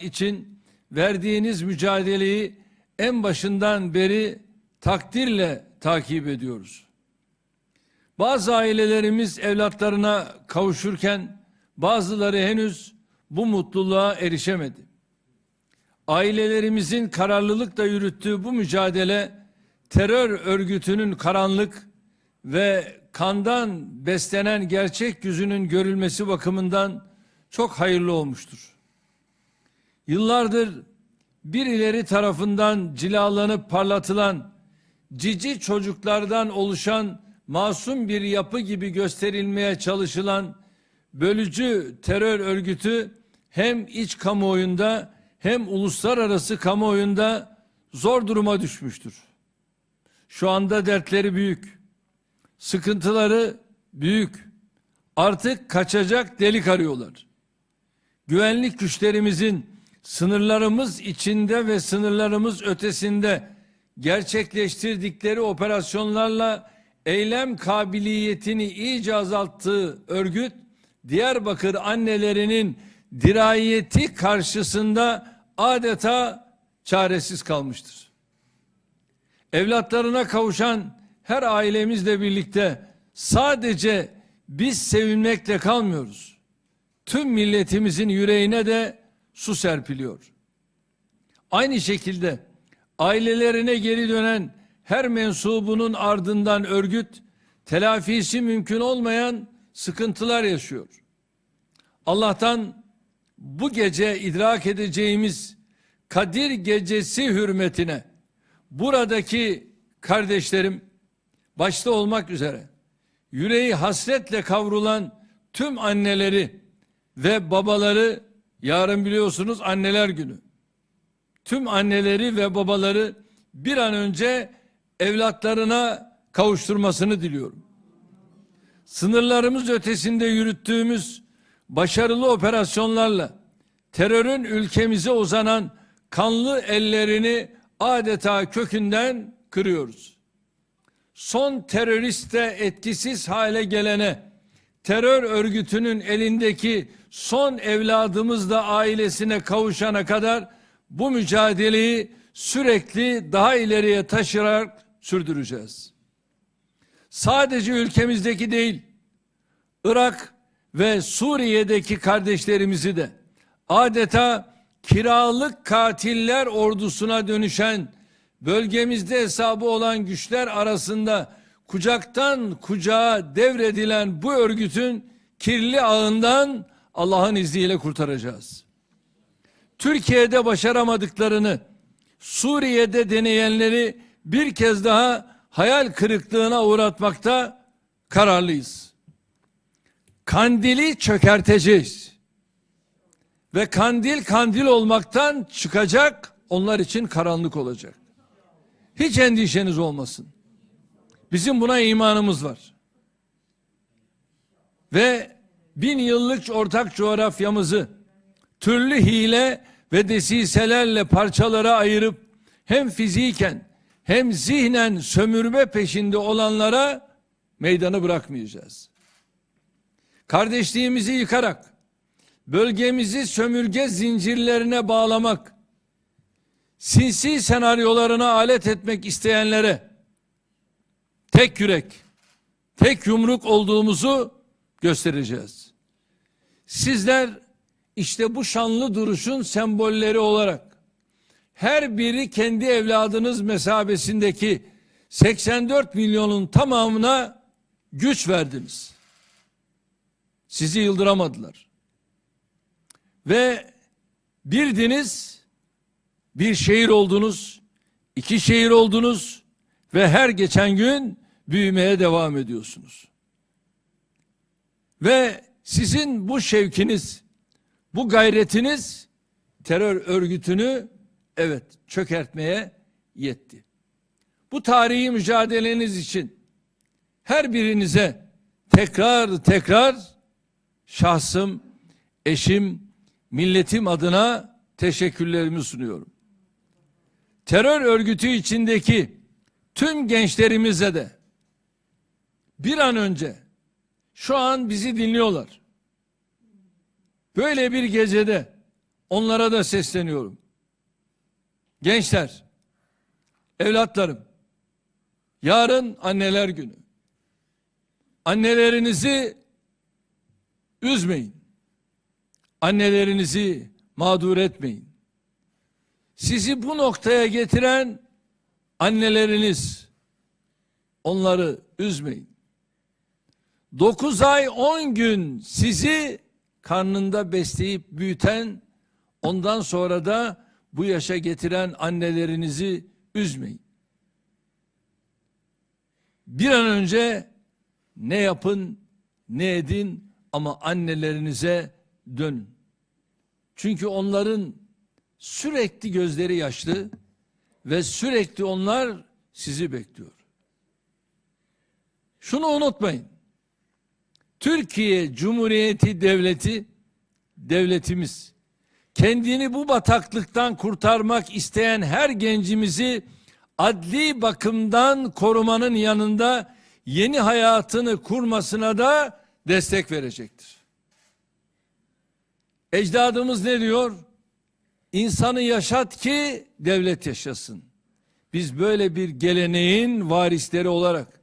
için verdiğiniz mücadeleyi en başından beri takdirle takip ediyoruz. Bazı ailelerimiz evlatlarına kavuşurken bazıları henüz bu mutluluğa erişemedi. Ailelerimizin kararlılıkla yürüttüğü bu mücadele terör örgütünün karanlık ve kandan beslenen gerçek yüzünün görülmesi bakımından çok hayırlı olmuştur. Yıllardır birileri tarafından cilalanıp parlatılan cici çocuklardan oluşan masum bir yapı gibi gösterilmeye çalışılan bölücü terör örgütü hem iç kamuoyunda hem uluslararası kamuoyunda zor duruma düşmüştür. Şu anda dertleri büyük. Sıkıntıları büyük. Artık kaçacak delik arıyorlar. Güvenlik güçlerimizin sınırlarımız içinde ve sınırlarımız ötesinde gerçekleştirdikleri operasyonlarla eylem kabiliyetini iyice azalttığı örgüt Diyarbakır annelerinin dirayeti karşısında adeta çaresiz kalmıştır. Evlatlarına kavuşan her ailemizle birlikte sadece biz sevinmekle kalmıyoruz. Tüm milletimizin yüreğine de su serpiliyor. Aynı şekilde ailelerine geri dönen her mensubunun ardından örgüt telafisi mümkün olmayan sıkıntılar yaşıyor. Allah'tan bu gece idrak edeceğimiz Kadir gecesi hürmetine buradaki kardeşlerim başta olmak üzere yüreği hasretle kavrulan tüm anneleri ve babaları yarın biliyorsunuz anneler günü. Tüm anneleri ve babaları bir an önce evlatlarına kavuşturmasını diliyorum. Sınırlarımız ötesinde yürüttüğümüz başarılı operasyonlarla terörün ülkemize uzanan kanlı ellerini adeta kökünden kırıyoruz. Son teröriste etkisiz hale gelene terör örgütünün elindeki son evladımız da ailesine kavuşana kadar bu mücadeleyi sürekli daha ileriye taşıyarak sürdüreceğiz. Sadece ülkemizdeki değil, Irak ve Suriye'deki kardeşlerimizi de adeta kiralık katiller ordusuna dönüşen bölgemizde hesabı olan güçler arasında kucaktan kucağa devredilen bu örgütün kirli ağından Allah'ın izniyle kurtaracağız. Türkiye'de başaramadıklarını Suriye'de deneyenleri bir kez daha hayal kırıklığına uğratmakta kararlıyız. Kandili çökerteceğiz. Ve kandil kandil olmaktan çıkacak, onlar için karanlık olacak. Hiç endişeniz olmasın. Bizim buna imanımız var. Ve bin yıllık ortak coğrafyamızı türlü hile ve desiselerle parçalara ayırıp hem fiziken hem zihnen sömürme peşinde olanlara meydanı bırakmayacağız. Kardeşliğimizi yıkarak bölgemizi sömürge zincirlerine bağlamak, sinsi senaryolarına alet etmek isteyenlere tek yürek, tek yumruk olduğumuzu göstereceğiz. Sizler işte bu şanlı duruşun sembolleri olarak her biri kendi evladınız mesabesindeki 84 milyonun tamamına güç verdiniz. Sizi yıldıramadılar. Ve birdiniz bir şehir oldunuz, iki şehir oldunuz ve her geçen gün büyümeye devam ediyorsunuz. Ve sizin bu şevkiniz, bu gayretiniz terör örgütünü evet çökertmeye yetti. Bu tarihi mücadeleniz için her birinize tekrar tekrar şahsım, eşim, milletim adına teşekkürlerimi sunuyorum. Terör örgütü içindeki tüm gençlerimize de bir an önce şu an bizi dinliyorlar. Böyle bir gecede onlara da sesleniyorum. Gençler, evlatlarım, yarın anneler günü. Annelerinizi üzmeyin. Annelerinizi mağdur etmeyin. Sizi bu noktaya getiren anneleriniz. Onları üzmeyin. 9 ay 10 gün sizi karnında besleyip büyüten ondan sonra da bu yaşa getiren annelerinizi üzmeyin. Bir an önce ne yapın ne edin ama annelerinize dönün. Çünkü onların sürekli gözleri yaşlı ve sürekli onlar sizi bekliyor. Şunu unutmayın. Türkiye Cumhuriyeti Devleti devletimiz kendini bu bataklıktan kurtarmak isteyen her gencimizi adli bakımdan korumanın yanında yeni hayatını kurmasına da destek verecektir. Ecdadımız ne diyor? İnsanı yaşat ki devlet yaşasın. Biz böyle bir geleneğin varisleri olarak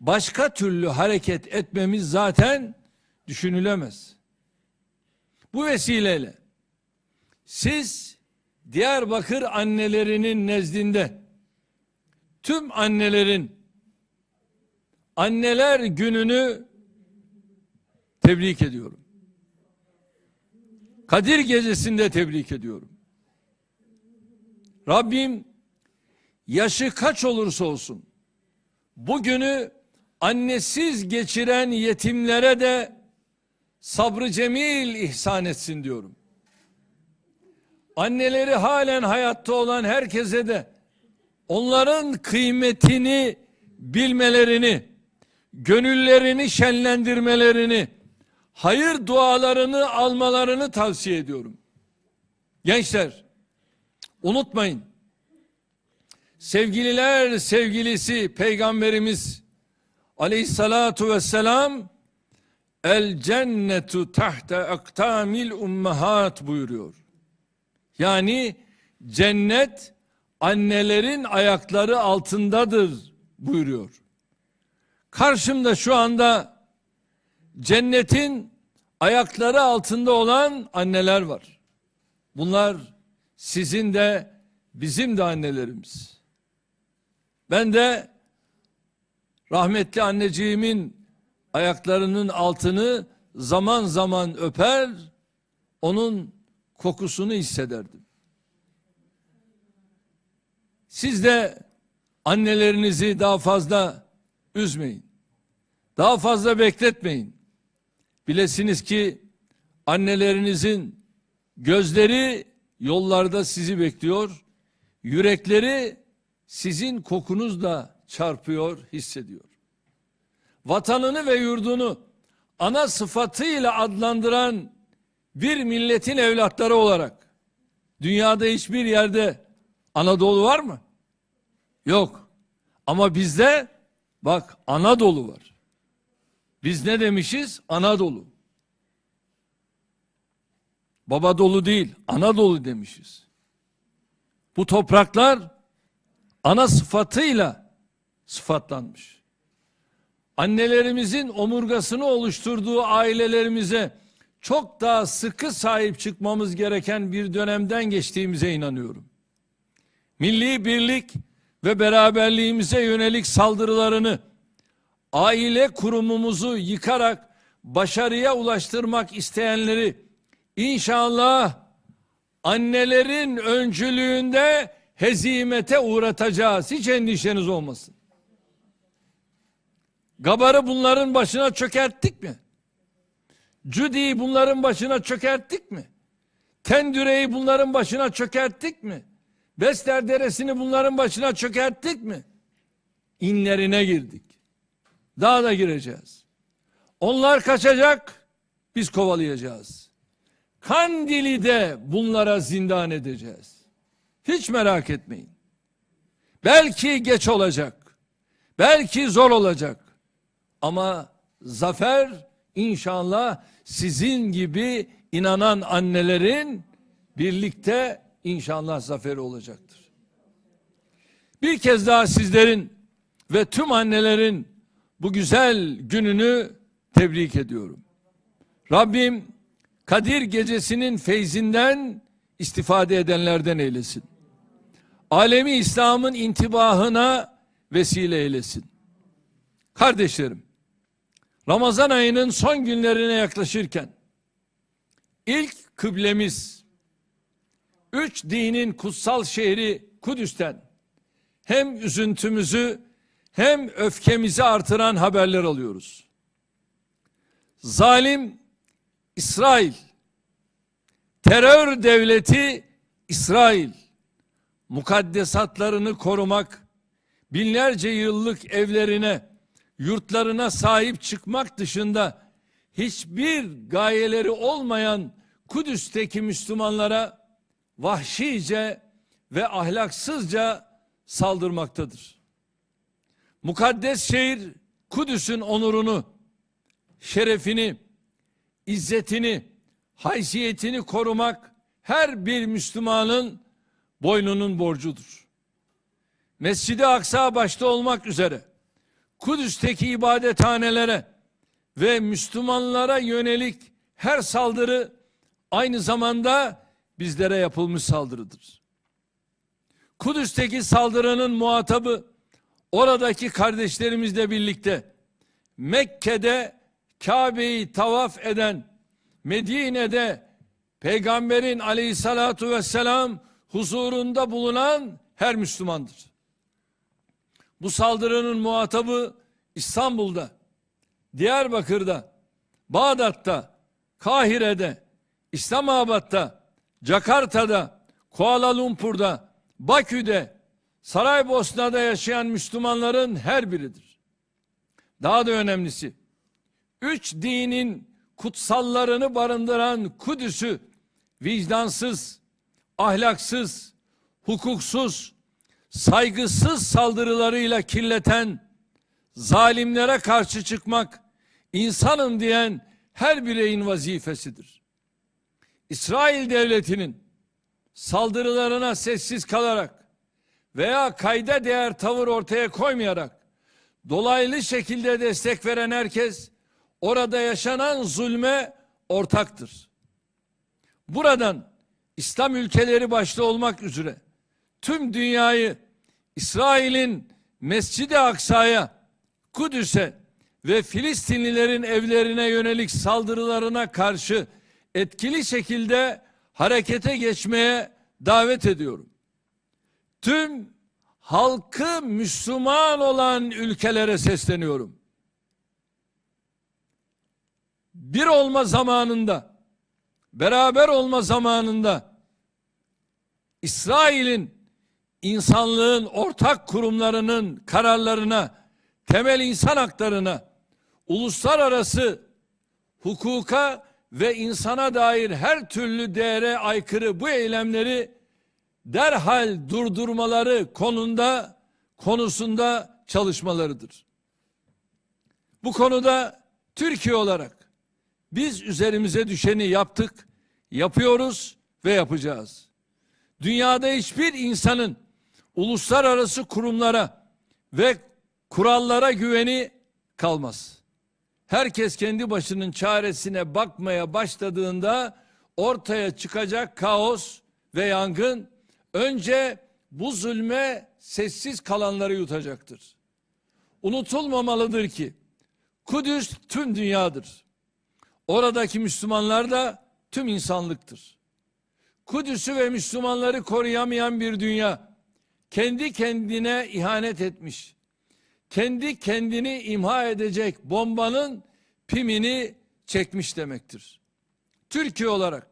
başka türlü hareket etmemiz zaten düşünülemez. Bu vesileyle siz Diyarbakır annelerinin nezdinde tüm annelerin anneler gününü tebrik ediyorum. Kadir gecesinde tebrik ediyorum. Rabbim yaşı kaç olursa olsun bugünü annesiz geçiren yetimlere de sabrı cemil ihsan etsin diyorum. Anneleri halen hayatta olan herkese de onların kıymetini bilmelerini, gönüllerini şenlendirmelerini, hayır dualarını almalarını tavsiye ediyorum. Gençler, unutmayın. Sevgililer sevgilisi Peygamberimiz Aleyhissalatu vesselam El cennetu tahte aktamil ummahat buyuruyor. Yani cennet annelerin ayakları altındadır buyuruyor. Karşımda şu anda cennetin ayakları altında olan anneler var. Bunlar sizin de bizim de annelerimiz. Ben de rahmetli anneciğimin ayaklarının altını zaman zaman öper, onun kokusunu hissederdim. Siz de annelerinizi daha fazla üzmeyin. Daha fazla bekletmeyin. Bilesiniz ki annelerinizin gözleri yollarda sizi bekliyor. Yürekleri sizin kokunuzla çarpıyor, hissediyor. Vatanını ve yurdunu ana sıfatıyla adlandıran bir milletin evlatları olarak dünyada hiçbir yerde Anadolu var mı? Yok. Ama bizde bak Anadolu var. Biz ne demişiz? Anadolu. Baba dolu değil, Anadolu demişiz. Bu topraklar ana sıfatıyla sıfatlanmış. Annelerimizin omurgasını oluşturduğu ailelerimize çok daha sıkı sahip çıkmamız gereken bir dönemden geçtiğimize inanıyorum. Milli birlik ve beraberliğimize yönelik saldırılarını aile kurumumuzu yıkarak başarıya ulaştırmak isteyenleri inşallah annelerin öncülüğünde hezimete uğratacağız. Hiç endişeniz olmasın. Gabar'ı bunların başına çökerttik mi? Cüdi'yi bunların başına çökerttik mi? Tendüre'yi bunların başına çökerttik mi? Bester Deresi'ni bunların başına çökerttik mi? İnlerine girdik. Daha da gireceğiz. Onlar kaçacak, biz kovalayacağız. Kandili de bunlara zindan edeceğiz. Hiç merak etmeyin. Belki geç olacak. Belki zor olacak. Ama zafer inşallah sizin gibi inanan annelerin birlikte inşallah zaferi olacaktır. Bir kez daha sizlerin ve tüm annelerin bu güzel gününü tebrik ediyorum. Rabbim Kadir gecesinin feyzinden istifade edenlerden eylesin. Alemi İslam'ın intibahına vesile eylesin. Kardeşlerim, Ramazan ayının son günlerine yaklaşırken ilk kıblemiz üç dinin kutsal şehri Kudüs'ten hem üzüntümüzü hem öfkemizi artıran haberler alıyoruz. Zalim İsrail, terör devleti İsrail, mukaddesatlarını korumak, binlerce yıllık evlerine, yurtlarına sahip çıkmak dışında hiçbir gayeleri olmayan Kudüs'teki Müslümanlara vahşice ve ahlaksızca saldırmaktadır. Mukaddes şehir Kudüs'ün onurunu, şerefini, izzetini, haysiyetini korumak her bir Müslümanın boynunun borcudur. Mescid-i Aksa başta olmak üzere Kudüs'teki ibadethanelere ve Müslümanlara yönelik her saldırı aynı zamanda bizlere yapılmış saldırıdır. Kudüs'teki saldırının muhatabı oradaki kardeşlerimizle birlikte Mekke'de Kabe'yi tavaf eden, Medine'de Peygamberin aleyhissalatu vesselam huzurunda bulunan her Müslümandır. Bu saldırının muhatabı İstanbul'da, Diyarbakır'da, Bağdat'ta, Kahire'de, İslamabad'da, Jakarta'da, Kuala Lumpur'da, Bakü'de, Saraybosna'da yaşayan Müslümanların her biridir. Daha da önemlisi, üç dinin kutsallarını barındıran Kudüs'ü vicdansız, ahlaksız, hukuksuz, saygısız saldırılarıyla kirleten, zalimlere karşı çıkmak, insanım diyen her bireyin vazifesidir. İsrail devletinin saldırılarına sessiz kalarak veya kayda değer tavır ortaya koymayarak dolaylı şekilde destek veren herkes orada yaşanan zulme ortaktır. Buradan İslam ülkeleri başta olmak üzere tüm dünyayı İsrail'in Mescid-i Aksa'ya, Kudüs'e ve Filistinlilerin evlerine yönelik saldırılarına karşı etkili şekilde harekete geçmeye davet ediyorum. Tüm halkı Müslüman olan ülkelere sesleniyorum. Bir olma zamanında, beraber olma zamanında İsrail'in insanlığın ortak kurumlarının kararlarına, temel insan haklarına, uluslararası hukuka ve insana dair her türlü değere aykırı bu eylemleri derhal durdurmaları konunda konusunda çalışmalarıdır. Bu konuda Türkiye olarak biz üzerimize düşeni yaptık, yapıyoruz ve yapacağız. Dünyada hiçbir insanın uluslararası kurumlara ve kurallara güveni kalmaz. Herkes kendi başının çaresine bakmaya başladığında ortaya çıkacak kaos ve yangın önce bu zulme sessiz kalanları yutacaktır. Unutulmamalıdır ki Kudüs tüm dünyadır. Oradaki Müslümanlar da tüm insanlıktır. Kudüs'ü ve Müslümanları koruyamayan bir dünya kendi kendine ihanet etmiş. Kendi kendini imha edecek bombanın pimini çekmiş demektir. Türkiye olarak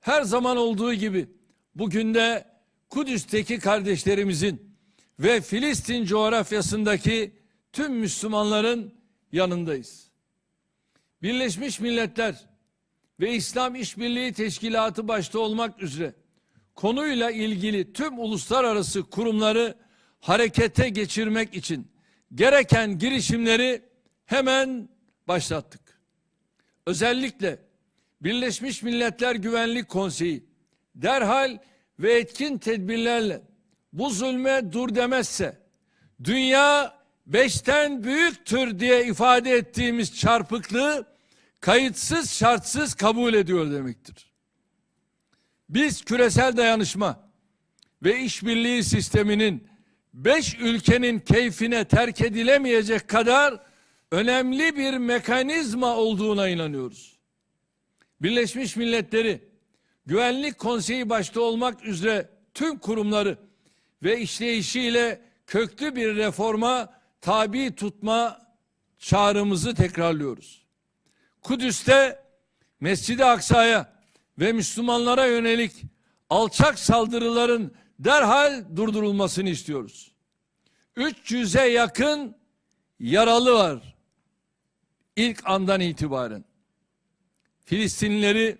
her zaman olduğu gibi bugün de Kudüs'teki kardeşlerimizin ve Filistin coğrafyasındaki tüm Müslümanların yanındayız. Birleşmiş Milletler ve İslam İşbirliği Teşkilatı başta olmak üzere konuyla ilgili tüm uluslararası kurumları harekete geçirmek için gereken girişimleri hemen başlattık. Özellikle Birleşmiş Milletler Güvenlik Konseyi derhal ve etkin tedbirlerle bu zulme dur demezse dünya beşten büyüktür diye ifade ettiğimiz çarpıklığı kayıtsız şartsız kabul ediyor demektir. Biz küresel dayanışma ve işbirliği sisteminin beş ülkenin keyfine terk edilemeyecek kadar önemli bir mekanizma olduğuna inanıyoruz. Birleşmiş Milletleri Güvenlik Konseyi başta olmak üzere tüm kurumları ve işleyişiyle köklü bir reforma tabi tutma çağrımızı tekrarlıyoruz. Kudüs'te Mescid-i Aksa'ya ve Müslümanlara yönelik alçak saldırıların derhal durdurulmasını istiyoruz. 300'e yakın yaralı var ilk andan itibaren. Filistinlileri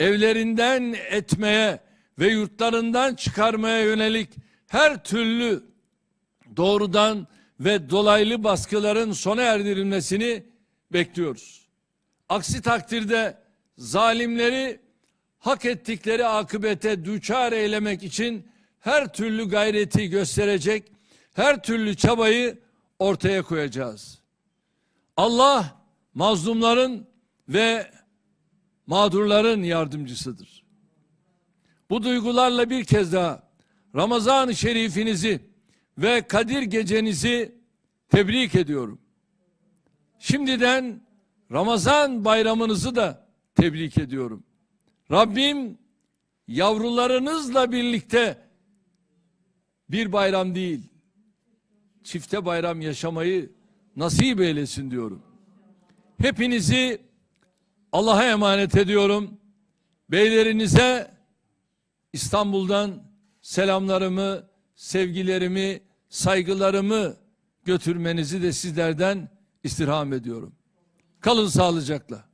evlerinden etmeye ve yurtlarından çıkarmaya yönelik her türlü doğrudan ve dolaylı baskıların sona erdirilmesini bekliyoruz. Aksi takdirde zalimleri hak ettikleri akıbete düçar eylemek için her türlü gayreti gösterecek, her türlü çabayı ortaya koyacağız. Allah mazlumların ve mağdurların yardımcısıdır. Bu duygularla bir kez daha Ramazan-ı Şerifinizi ve Kadir gecenizi tebrik ediyorum. Şimdiden Ramazan bayramınızı da tebrik ediyorum. Rabbim yavrularınızla birlikte bir bayram değil, çifte bayram yaşamayı nasip eylesin diyorum. Hepinizi Allah'a emanet ediyorum. Beylerinize İstanbul'dan selamlarımı, sevgilerimi, saygılarımı götürmenizi de sizlerden istirham ediyorum. Kalın sağlıcakla.